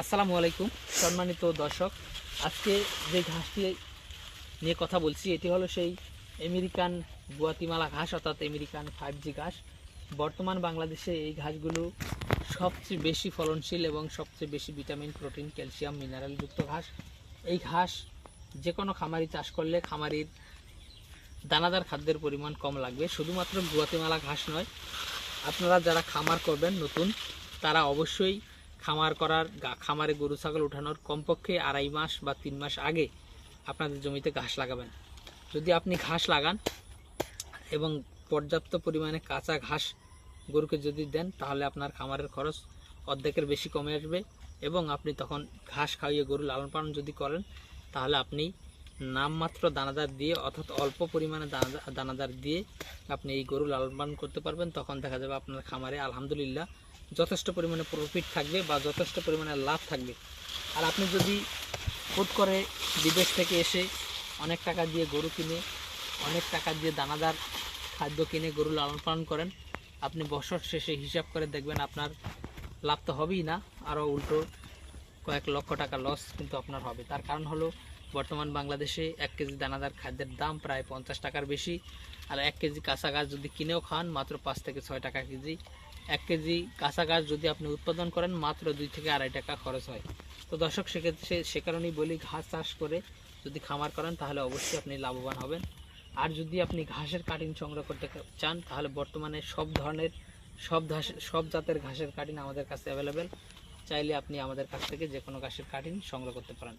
আসসালামু আলাইকুম, সম্মানিত দর্শক। আজকে যে ঘাসটি নিয়ে কথা বলছি, এটি হলো সেই আমেরিকান গুয়াতিমালা ঘাস, অর্থাৎ আমেরিকান ফাইভ জি ঘাস। বর্তমান বাংলাদেশে এই ঘাসগুলো সবচেয়ে বেশি ফলনশীল এবং সবচেয়ে বেশি ভিটামিন, প্রোটিন, ক্যালসিয়াম, মিনারেলযুক্ত ঘাস। এই ঘাস যে কোনো খামারি চাষ করলে খামারির দানাদার খাদ্যের পরিমাণ কম লাগবে। শুধুমাত্র গুয়াতিমালা ঘাস নয়, আপনারা যারা খামার করবেন নতুন, তারা অবশ্যই খামার করার খামারে গরু, ছাগল উঠানোর কমপক্ষে আড়াই মাস বা তিন মাস আগে আপনাদের জমিতে ঘাস লাগাবেন। যদি আপনি ঘাস লাগান এবং পর্যাপ্ত পরিমাণে কাঁচা ঘাস গরুকে যদি দেন, তাহলে আপনার খামারের খরচ অর্ধেকের বেশি কমে আসবে এবং আপনি তখন ঘাস খাইয়ে গরু লালন পালন যদি করেন, তাহলে আপনি নামমাত্র দানাদার দিয়ে অর্থাৎ অল্প পরিমাণে দানাদার দিয়ে আপনি এই গরু লালন পালন করতে পারবেন। তখন দেখা যাবে আপনার খামারে আলহামদুলিল্লাহ যথেষ্ট পরিমাণে প্রফিট থাকবে বা যথেষ্ট পরিমাণে লাভ থাকবে। আর আপনি যদি হুট করে বিদেশ থেকে এসে অনেক টাকা দিয়ে গরু কিনে, অনেক টাকা দিয়ে দানাদার খাদ্য কিনে, গরু লালন পালন করেন, আপনি বছর শেষে হিসাব করে দেখবেন আপনার লাভ তো হবেই না, আরও উল্টো কয়েক লক্ষ টাকা লস কিন্তু আপনার হবে। তার কারণ হলো, বর্তমান বাংলাদেশে এক কেজি দানাদার খাদ্যের দাম প্রায় পঞ্চাশ টাকার বেশি, আর এক কেজি কাঁচা গাছ যদি কিনেও খান, মাত্র পাঁচ থেকে ছয় টাকা কেজি এক কেজি কাঁচা গাছ যদি আপনি উৎপাদন করেন, মাত্র দুই থেকে আড়াই টাকা খরচ হয়। তো দর্শক, সেক্ষেত্রে সে কারণেই বলি, ঘাস চাষ করে যদি খামার করেন, তাহলে অবশ্যই আপনি লাভবান হবেন। আর যদি আপনি ঘাসের কাটিং সংগ্রহ করতে চান, তাহলে বর্তমানে সব ধরনের, সব ঘাস, সব জাতের ঘাসের কাটিং আমাদের কাছে অ্যাভেলেবেল চাইলে আপনি আমাদের কাছ থেকে যে কোনো ঘাসের কাটিং সংগ্রহ করতে পারেন।